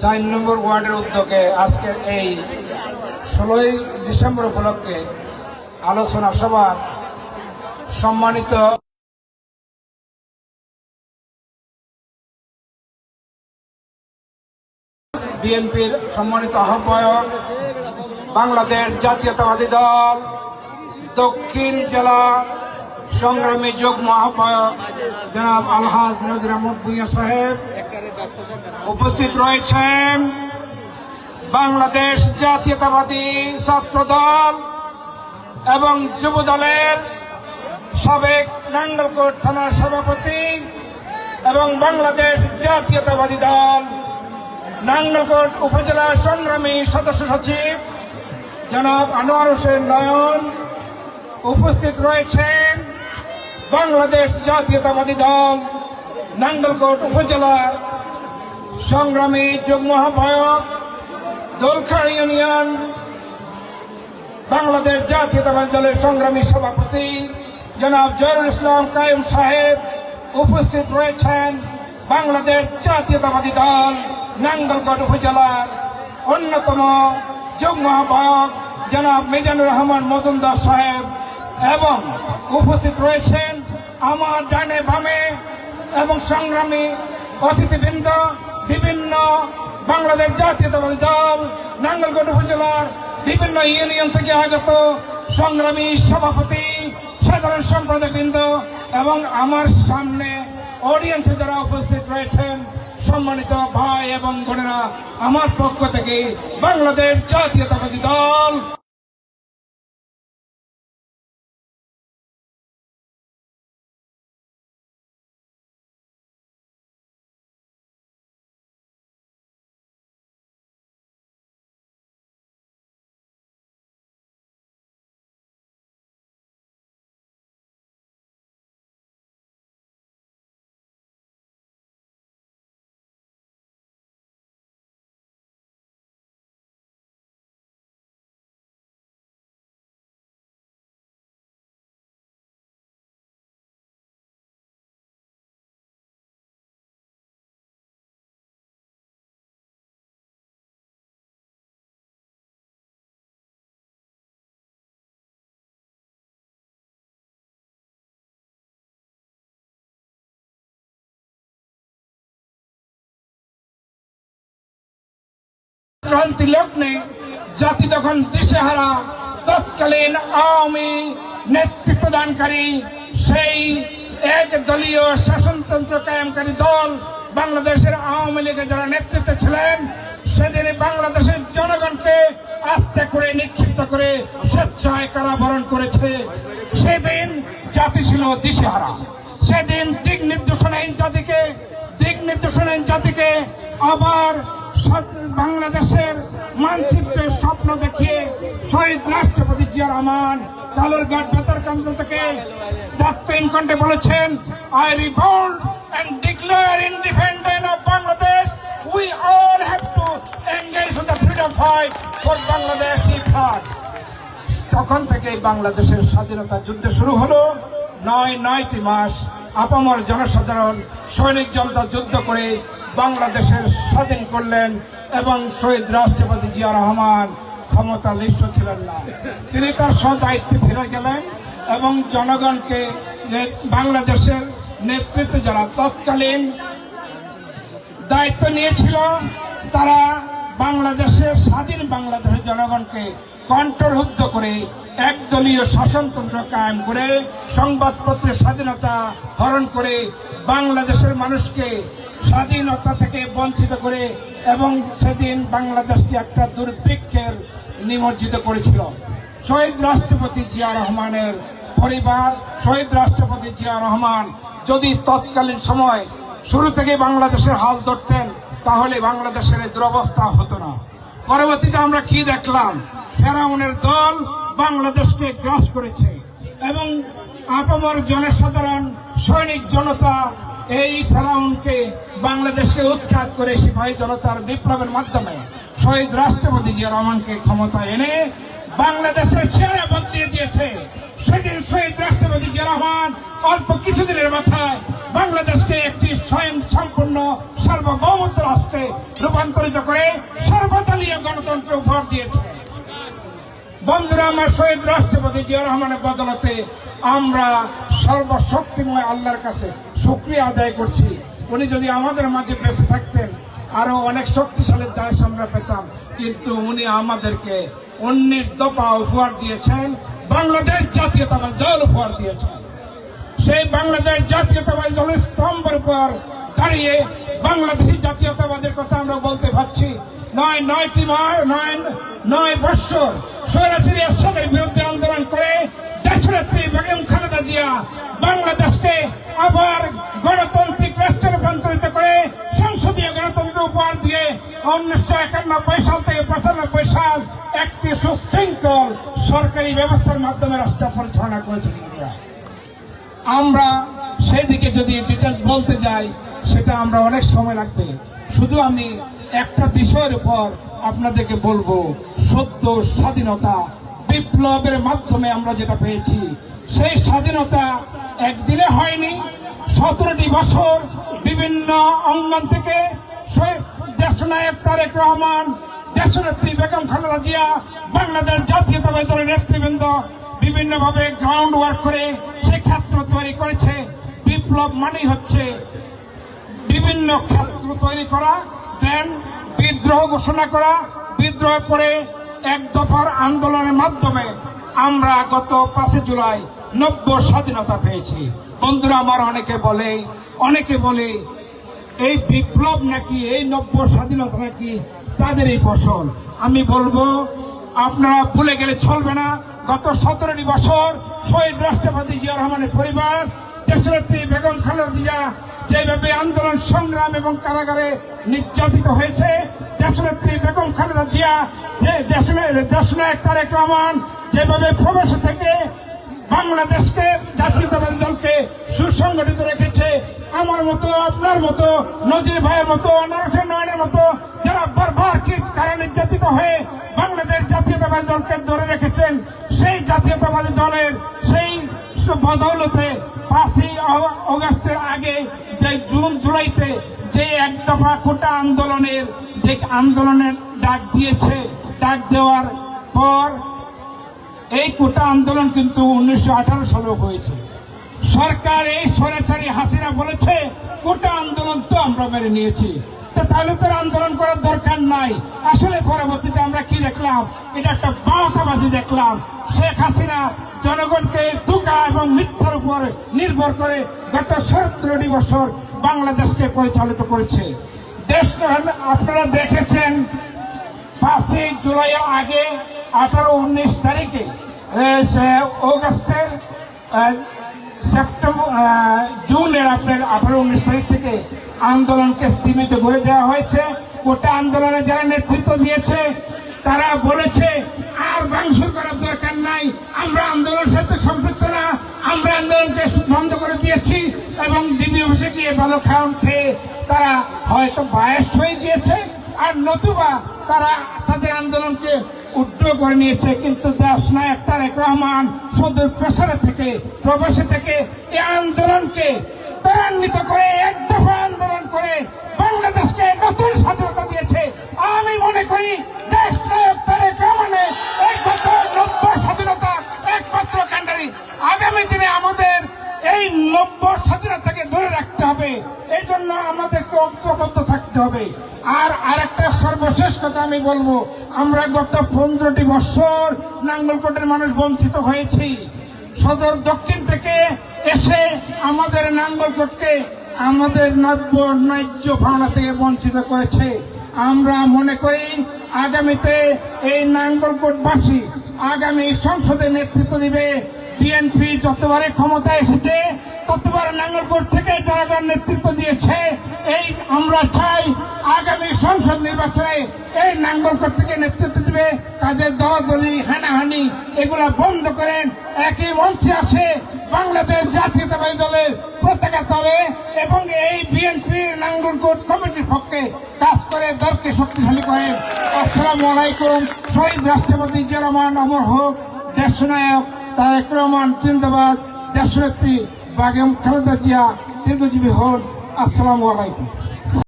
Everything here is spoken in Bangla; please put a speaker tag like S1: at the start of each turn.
S1: চার নম্বর ওয়ার্ডের উদ্যোগে আজকের এই ষোলোই ডিসেম্বর উপলক্ষে আলোচনা সভা সম্মানিত বিএনপির সম্মানিত আহ্বায়ক বাংলাদেশ জাতীয়তাবাদী দল দক্ষিণ জেলা সংগ্রামী যুগ্ম আহ্বায়ক সাহেব উপস্থিত রয়েছেন বাংলাদেশ জাতীয়তাবাদী ছাত্র দল এবং যুব দলের সাবেক নাঙ্গলকোট থানার সভাপতি এবং বাংলাদেশ জাতীয়তাবাদী দল নাঙ্গলকোট উপজেলা সংগ্রামী সদস্য সচিব জনাব আনোয়ার হোসেন নয়ন উপস্থিত রয়েছেন। বাংলাদেশ জাতীয়তাবাদী দল, নাঙ্গলকোট উপজেলার সংগ্রামী যুগ্ম আহ্বায়ক, দোলখাড় ইউনিয়ন, বাংলাদেশ জাতীয়তাবাদী দলের সংগ্রামী সভাপতি, জনাব জয়রুল ইসলাম কায়েম সাহেব উপস্থিত রয়েছেন। বাংলাদেশ জাতীয়তাবাদী দল, নাঙ্গলকোট উপজেলার অন্যতম যুগ্ম জনাব মিজানুর রহমান মজুমদার সাহেব এবং উপস্থিত রয়েছেন আমার ডানে বামে এবং সংগ্রামী অতিথিবৃন্দ, বিভিন্ন বাংলাদেশ জাতীয়তাবাদী দল, নাঙ্গলকোট উপজেলার বিভিন্ন ইউনিয়ন থেকে আগত সংগ্রামী সভাপতি, সাধারণ সম্পাদক বৃন্দ এবং আমার সামনে অডিয়েন্সে যারা উপস্থিত রয়েছেন, সম্মানিত ভাই এবং বোনেরা, আমার পক্ষ থেকে বাংলাদেশ জাতীয়তাবাদী দল ক্রান্তি লগ্নে জাতি তখন দিশেহারা, তৎকালীন আওয়ামী নেতৃত্ব দানকারী সেই এক দলীয় শাসনতন্ত্র কায়েমকারী দল বাংলাদেশের আওয়ামী লীগে যারা নেতৃত্বে ছিলেন, সেদিন বাংলাদেশের জনগণকে আস্তে করে নিক্ষিপ্ত করে স্বেচ্ছায় কারাবরণ করেছে। সেদিন জাতি ছিল দিশেহারা। সেদিন দিক নির্দেশনাহীন জাতিকে, দিক নির্দেশনাহীন জাতিকে আবার বাংলাদেশের মানচিত্রের স্বপ্ন দেখিয়ে শহীদ রাষ্ট্রপতি জিয়া রহমান কালুরঘাট বেতারকান্দ থেকে ডাক্তার কণ্ঠে বলেছেন I revolt declare independent of Bangladesh, we all have to engage with the freedom fight for Bangladesh ইফাদ তখন থেকে বাংলাদেশের স্বাধীনতা যুদ্ধ শুরু হলো। নয় নয়টি মাস আপামর জনসাধারণ সৈনিক জনতা যুদ্ধ করে বাংলাদেশের স্বাধীন করলেন এবং শহীদ রাষ্ট্রপতি জিয়া রহমান ক্ষমতা লিষ্ট ছিলেন না। তিনি তার সদায়িত্বে ফিরে গেলেন এবং জনগণকে বাংলাদেশের নেতৃত্বে যারা তৎকালীন দায়িত্ব নিয়েছিল, তারা বাংলাদেশের স্বাধীন বাংলাদেশের জনগণকে কণ্ঠরুদ্ধ করে একদলীয় শাসনতন্ত্র কায়েম করে সংবাদপত্রের স্বাধীনতা হরণ করে বাংলাদেশের মানুষকে স্বাধীনতা থেকে বঞ্চিত করে এবং সেদিন বাংলাদেশকে একটা দুর্ভিক্ষের নিমজ্জিত করেছিল। শহীদ রাষ্ট্রপতি জিয়া রহমানের পরিবার, শহীদ রাষ্ট্রপতি জিয়া রহমান যদি তৎকালীন সময় শুরু থেকে বাংলাদেশের হাল ধরতেন, তাহলে বাংলাদেশের দুরবস্থা হতো না। পরবর্তীতে আমরা কি দেখলাম? ফেরাউনের দল বাংলাদেশকে গ্রাস করেছে এবং আপামর জনসাধারণ, সৈনিক জনতা এই ফেরাউনকে বাংলাদেশকে উৎখাত করে সিপাহী জনতার বিপ্লবের মাধ্যমে শহীদ রাষ্ট্রপতি জিয়া রহমানকে ক্ষমতা এনে বাংলাদেশের ছেড়ে বদলিয়ে দিয়েছে। সেদিন শহীদ রাষ্ট্রপতি জিয়া রহমান অল্প কিছুদিনের মাথায় বাংলাদেশকে একটি স্বয়ং সম্পূর্ণ সার্বভৌমত্ব রাষ্ট্রে রূপান্তরিত করে সর্বদলীয় গণতন্ত্র উপহার দিয়েছে। বন্ধুরা, আমার শহীদ রাষ্ট্রপতি জিয়া রহমানের বদলতে আমরা সর্বশক্তিময় আল্লাহর কাছে শুক্রিয়া আদায় করছি। উনি যদি আমাদের মাঝে বেঁচে থাকতেন, আরও অনেক শক্তিশালী দায় আমরা পেতাম। কিন্তু উনি আমাদেরকে উনিশ দফা উপহার দিয়েছেন, বাংলাদেশ জাতীয়তাবাদ দল উপহার দিয়েছেন। সেই বাংলাদেশ জাতীয়তাবাদী দলের স্তম্ভের উপর দাঁড়িয়ে বাংলাদেশ জাতীয়তাবাদের কথা আমরা বলতে পারছি নয়, নয়টি মাস, নয় নয় বৎসর স্বৈরাচারী এরশাদের বিরুদ্ধে আন্দোলন করে দেশনেত্রী বেগম খালেদা জিয়া বাংলাদেশকে আবার গণতান্ত্রিক রাষ্ট্রে রূপান্তরিত করে সংসদীয় গণতন্ত্র উপহার দিয়ে উনিশশো একানব্বই সাল থেকে পঁচানব্বই সাল একটি সুশৃঙ্খল সরকারি ব্যবস্থার মাধ্যমে রাষ্ট্র পরিচালনা করেছে ইন্ডিয়া। আমরা সেদিকে যদি ডিটেলস বলতে যাই, সেটা আমরা অনেক সময় লাগবে। শুধু আমি একটা বিষয়ের উপর আপনাদেরকে বলব, সত্য, স্বাধীনতা বিপ্লবের মাধ্যমে আমরা যেটা পেয়েছি, সেই স্বাধীনতা একদিনে হয়নি, সতেরোটি বছর বিভিন্ন অঙ্গন থেকে তারেক রহমান, দেশনেত্রী বেগম খালেদা জিয়া, বাংলাদেশ জাতীয়তাবাদী দলের নেতৃবৃন্দ বিভিন্নভাবে গ্রাউন্ড ওয়ার্ক করে সে ক্ষেত্র তৈরি করেছে। বিপ্লব মানেই হচ্ছে বিভিন্ন ক্ষেত্র তৈরি করা দেন বিদ্রোহ ঘোষণা করা। বিদ্রোহ করে এক দফার আন্দোলনের মাধ্যমে আমরা গত পাঁচে জুলাই নব্য স্বাধীনতা পেয়েছি। বন্ধুরা, আমার অনেকে বলে অনেকে বলে এই বিপ্লব নাকি, এই নব্য স্বাধীনতা নাকি তাদের এই ফসল? আমি বলব, আপনারা ভুলে গেলে চলবে না। গত সতেরোটি বছর শহীদ রাষ্ট্রপতি জিয়া রহমানের পরিবার দেশনেত্রী বেগম খালেদা জিয়া যেভাবে আন্দোলন, সংগ্রাম এবং কারাগারে নির্যাতিত হয়েছে দেশনেত্রী বেগম খালেদা জিয়া যে দেশনায়ক তারেক রহমান যেভাবে প্রবেশ থেকে বাংলাদেশকে জাতীয়তাবাদী দলকে সুসংগঠিত রেখেছে আমার মতো, আপনার মতো, নজির ভাইয়ের মতো নরসেন নয়নের মতো, যারা বারবার কি কারা নির্যাতিত হয়ে বাংলাদেশ জাতীয়তাবাদী দলকে ধরে রেখেছেন, সেই জাতীয়তাবাদী দলের সেই বদৌলতে পাঁচই অগস্টের আগে, যে জুন, জুলাইতে যে এক দফা কোটা আন্দোলনের, যে আন্দোলনের ডাক দিয়েছে, ডাক দেওয়ার পর এই কোটা আন্দোলন কিন্তু উনিশশো আঠারো সালে হয়েছে। সরকার এই সরাসরি হাসিনা বলেছে, গোটা আন্দোলন তো আমরা মেনে নিয়েছি। তাহলে তো আন্দোলন করার দরকার নাই। আসলে পরবর্তীতে আমরা কি দেখলাম? এটা একটা বারোটাবাজি দেখলাম। শেখ হাসিনা জনগণকে ধোকা এবং মিথ্যার উপর নির্ভর করে গত সতেরোটি বছর বাংলাদেশকে পরিচালিত করেছে। দেশ আপনারা দেখেছেন, পাঁচই জুলাইয়ের আগে আঠারো উনিশ তারিখে অগাস্টের সেপ্টেম্বর জুনের আপনার আঠারো, উনিশ তারিখ থেকে আন্দোলনকে স্থিমিত করে দেওয়া হয়েছে। গোটা আন্দোলনে যারা নেতৃত্ব দিয়েছে, তারা বলেছে, আর ভাঙচুর করার দরকার নাই। আমরা আন্দোলনের সাথে সম্পৃক্ত না। আমরা আন্দোলনকে বন্ধ করে দিয়েছি এবং ডিবি অফিসে গিয়ে ভালো খাওয়ান খেয়ে তারা হয়তো বায়াস্ট হয়ে গিয়েছে। আর নতুবা তারা তাদের আন্দোলনকে উদ্র করে নিয়েছে, কিন্তু দেশ নায়ক তারেক রহমান সদর প্রসারে থেকে, প্রবাসে থেকে এই আন্দোলনকে ত্বরান্বিত করে, এক দফা আন্দোলন করে বাংলাদেশকে নতুন স্বাধীনতা দিয়েছে। আমি মনে করি দেশ নায়ক তারেক রহমানের একমাত্র নব্য স্বাধীনতা, একমাত্র কান্ডারি আগামী দিনে আমাদের এই নব্য স্বাধীনতাকে ধরে রাখতে হবে। এই জন্য আমাদেরকে ঐক্যবদ্ধ থাকতে হবে। আর আরেকটা সর্বশেষ কথা আমি বলব আমরা গত পনেরোটি বছর নাঙ্গলকোটের মানুষ বঞ্চিত হয়েছি। সদর দক্ষিণ থেকে এসে আমাদের নাঙ্গলকোটকে আমাদের নব্য ন্যায্য ভাড়া থেকে বঞ্চিত করেছে। আমরা মনে করি, আগামীতে এই নাঙ্গলকোটবাসী আগামী সংসদে নেতৃত্ব দিবে। বিএনপি যতবারে ক্ষমতায় এসেছে ততবার নাঙ্গলকোট থেকে জনগণ নেতৃত্ব দিয়েছে। এই আমরা চাই আগামী সংসদ নির্বাচনে এই নাঙ্গলকোট থেকে নেতৃত্ব দিবে কাজের দলাদলি হানাহানি, এগুলা বন্ধ করেন। একই মঞ্চে আসে বাংলাদেশ জাতীয়তাবাদী দলের পতাকা তলে এবং এই বিএনপির নাঙ্গলকোট কমিটির পক্ষে কাজ করে দলকে শক্তিশালী করেন। আসসালামু আলাইকুম, শহীদ রাষ্ট্রপতি জিয়া রহমান, অমর হোক, দেশনায়ক তারেক রহমান, জিন্দাবাদ, দেশনেত্রী বাগেম খালেদা জিয়া দীর্ঘজীবী হন। আসসালামু আলাইকুম।